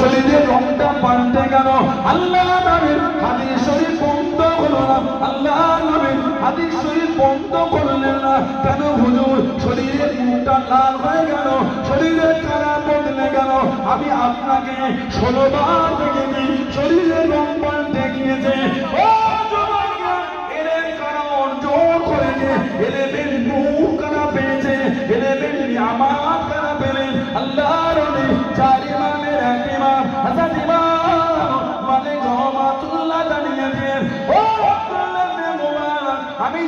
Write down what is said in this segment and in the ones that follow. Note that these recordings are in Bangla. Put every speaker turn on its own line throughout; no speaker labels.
শরীরের রংটা পাল্টে গেল। আল্লাহ নবীর হাদিস শরীর বন্ধ হলো না। আল্লাহ নবীর হাদিস শরীর বন্ধ করলেন না। কেন হুজুর? শরীরের মুখটা লাল হয়ে গেল। শরীরের কারা বদলে গেল। আমি আপনাকে ষোলো বার দেখেছি শরীরের রং পাল্টে গিয়েছে।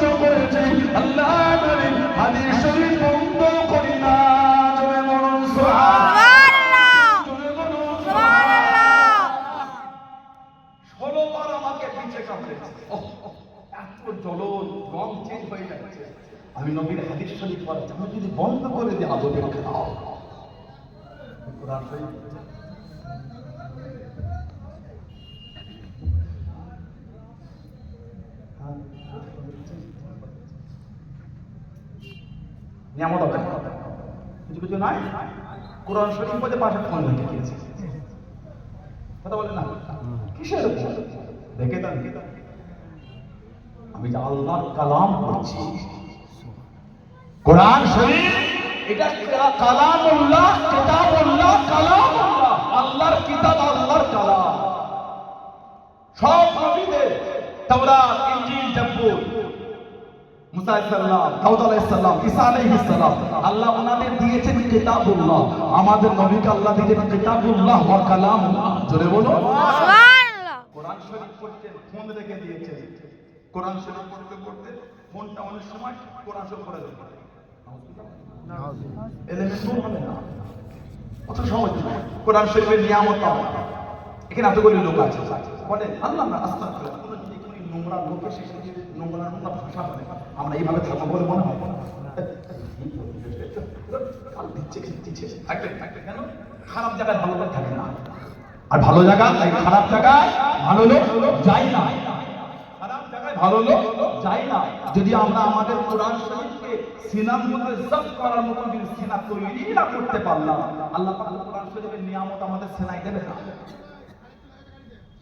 সহ্য করেছে আল্লাহ নবীর হাদিস শরীফ বন্ধ করি না। জোরে বলুন সুবহানাল্লাহ। জোরে
আমাকে পিছে কামড়েছে। ওহ, ওহ, এত জ্বলন রং চেঞ্জ হয়ে যাচ্ছে। আমি নবীর হাদিস শরীফ পড়াচ্ছি। আমি যদি বন্ধ করে দিই আদবের কোরআন শরীফ নিয়ামত হবে কিছু কিছু নাই। কোরআন শরীফ বলে পাশে ফোন রেখে দিয়েছে কথা বলে না? কিসের? দেখে দেন। আমি যে আল্লাহর কালাম পড়ছি। কোরআন শরীফ, এটা কা- কালামুল্লাহ, কিতাবুল্লাহ, কালামুল্লাহ। আল্লাহর কিতাব আল্লাহর কালাম মুসা আলাইহিসসালাম দাউদ আলাইহিসসালাম ঈসা আলাইহিসসালাম আল্লাহ ওনাদের দিয়েছেন কিতাবুল্লাহ। আমাদের নবীকে আল্লাহ দিয়েছেন কিতাবুল্লাহ ওয়া কালামুল্লাহ। জোরে বলো কোরআন শরীফ পড়তেন ফোন রেখে দিয়েছেন। কোরআন শরীফ পড়তে পড়তে ফোনটা অনেক সময় কোরআন শরীফ পড়ে দেবে এলেমেন্ট হবে না। অত সহজ। কোরআন শরীফের নিয়ামত পাওয়া। এখানে এতগুলি লোক আছে। বলে আল্লাহ না আস্তে আস্তে কোনো যদি কোনো নোংরা লোক এসে সে যদি নোংরা নোংরা ভাষা বলে আমরা এইভাবে থাকব বলে মনে হয়। কাল কেন? খারাপ জায়গায় ভালো লোক থাকে না। আর ভালো জায়গা তাই খারাপ জায়গায় ভালো লোক যায় না। খারাপ জায়গায় ভালো লোক যায় না। যদি আমরা আমাদের কোরআন শরীফকে সিনার মধ্যে জব করার মতো যদি সিনা তৈরি না করতে পারলাম, আল্লাহ পাক কোরআন শরীফের নিয়ামত আমাদের সেনাই দেবে না।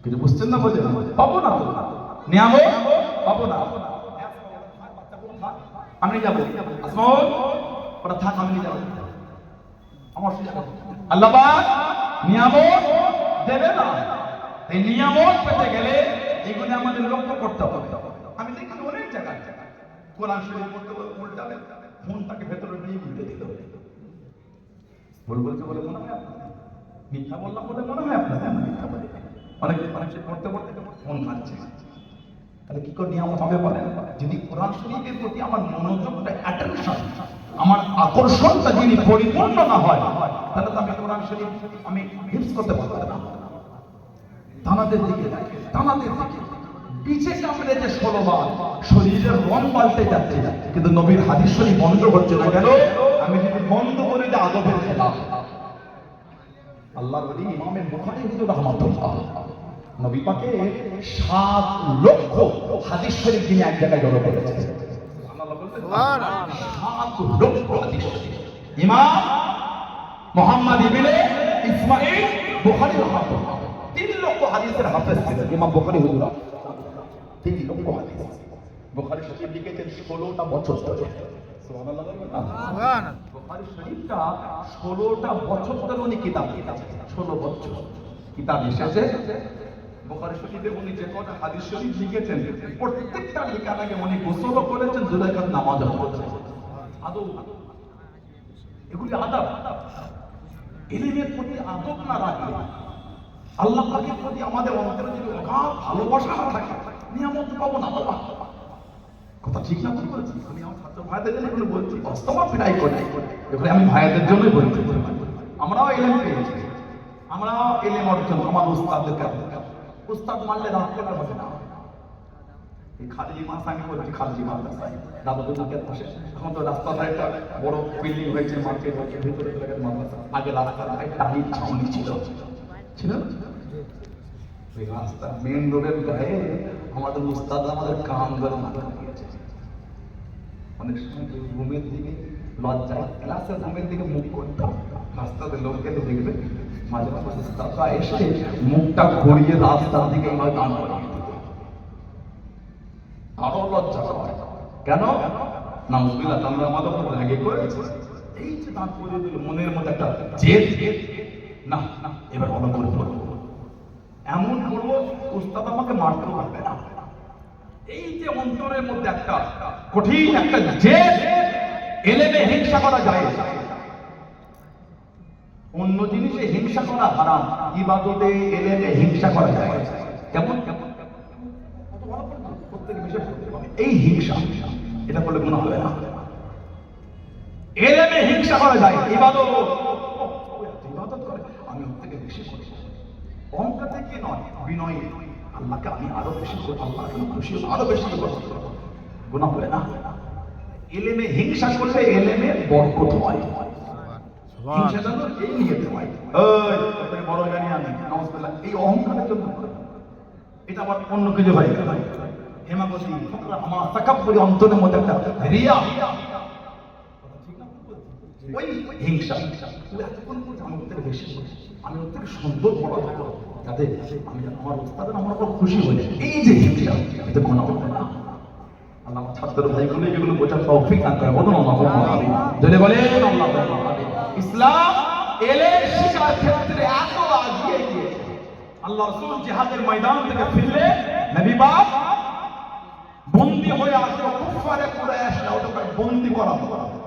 কিন্তু বুঝছেন না বোঝেন পাবো না। নিয়ামত পাবো না। আমি যাব। আসমল ওটা থাক, আমি যাব। আমার সুযোগ আল্লাহ পাক নিয়ামত দেবে না। এই নিয়ামত পেতে গেলে এগুলো আমাদের লক্ষ্য করতে হবে। আমি দেখি অনেক জায়গায় কোরআন শরীফ পড়তে বলে ভেতরে নিয়ে উল্টে দিতে হবে। ভুল বলে মনে হয় মিথ্যা বললাম বলে মনে হয় আপনার আমি মিথ্যা অনেক অনেক পড়তে পড়তে ফোন খাচ্ছে তাহলে কি করে নিয়ামত হবে বলেন? যদি কোরআন শরীফের প্রতি আমার মনোযোগটা অ্যাটেনশন আমার আকর্ষণটা যদি পরিপূর্ণ না হয়, তাহলে তো আমি কোরআন শরীফ আমি হিপস করতে পারব না। দানাদের দিকে দেখে দানাদের দিকে। পিছে ষোলো বার শরীরের রং পাল্টে যাচ্ছে, কিন্তু নবীর হাদিস শরীফ বন্ধ হচ্ছে না কেন? আমি যদি বন্ধ করে দিই আদবের খেলাফ আল্লাহ বলি ইমামে বুখারী হুজুর রহমাতুল্লাহ। নবী পাকে সাত লক্ষ হাদিস শরীফ তিনি এক জায়গায় জড়ো করেছেন। সাত লক্ষ হাদিস ইমাম মোহাম্মদ ইবনে ইসমাইল বুখারী রহমাতুল্লাহ তিন লক্ষ হাদিসের হাফেজ ছিলেন ইমাম বুখারী হুজুর। তিন লক্ষ হাদিস। বুখারী শরীফ লিখেছেন ষোলোটা বছর ধরে। বুখারী শরীফটা ষোলোটা বছর ধরে উনি কিতাব লিখেছেন। ষোলো বছর। কিতাব এসেছে। বুখারী শরীফে উনি যে কটা হাদিস শরীফ লিখেছেন, প্রত্যেকটা উনি করেছেন জুলাইখার নামাজও পড়েছেন এগুলি এলিমের প্রতি আদব না আল্লাহ পাকের প্রতি আমাদের অন্তরে যদি অগাধ ভালোবাসা না থাকে, নিয়ামত পাবো না কথা ঠিক না, ভুল বলছি আমি আমার ছাত্র ভাইদের জন্য এগুলো বলছি বাস্তব এগুলো আমি ভাইদের জন্যই বলছি। আমরাও এলেন পেয়েছি। আমরা এলেম অর্জন আমার উস্তাদের কাছে। উস্তাদ মানলে রাত করার হবে না। এই খালি মাস আমি বলছি খালি মাদ্রাসা দাদুদের নাকের পাশে এখন তো রাস্তা একটা বড় বিল্ডিং হয়েছে মার্কেট হয়েছে, ভিতরে মাদ্রাসা। আগে রাস্তার আগে টালির ছাউনি ছিল। ছিল? ওই রাস্তা মেন রোডের গায়ে আমাদের উস্তাদ আমাদের কান ধরে মাথা অনেক সময় ঘুমের দিকে লজ্জায় ক্লাসের ঘুমের দিকে মুখ করতাম। রাস্তাতে লোক গেলে দেখবে। মাঝে মাঝে এসে মুখটা ঘুরিয়ে রাস্তার দিকে এইভাবে গান আরও লজ্জা কেন? না আমরা আমাদের রেগে করেছে এই যে করে দিল, মনের মধ্যে একটা জেদ। না না, এবার ভালো করে এমন করব উস্তাদ আমাকে মারতে পারবে না। এই যে অন্তরের মধ্যে একটা কঠিন একটা জেদ, এলেমে হিংসা করা যায়। অন্য জিনিসে হিংসা করা হারাম, ইবাদতে এলেমে হিংসা করা যায়। কেমন? কেমন। এই হিংসা, এটা করলে গুণা হবে না। এলেমে হিংসা করা যায়, ইবাদত। আমি আল্লাহকে আমি আরও আরও বেশি করব। গুণা হবে না। এলেমে হিংসা করলে এলেমে বরকত হয়। এই বড় অহংকারের জন্য এটা আবার অন্য কিছু হেমাবতী ফকরা, আমার তাকাব্বুরি হিংসা। আমার। আমি সুন্দর যাতে আমি আমার উস্তাদের আমার উপর খুশি হয়ে এই যে হিংসা এতে কোনো হবে না। আল্লাহ আমার ছাত্র ভাইগুলো এগুলো বোঝার তৌফিক দান করে বলুন আল্লাহ আল্লাহ। ইসলাম এলে শিকার ক্ষেত্রে এত আগিয়ে গিয়েছে। আল্লাহ রসুল জিহাদের ময়দান থেকে ফিরলে নবী বন্দি হয়ে আসলো কুফারে কুরাইশ ওটাকে বন্দী করা হলো।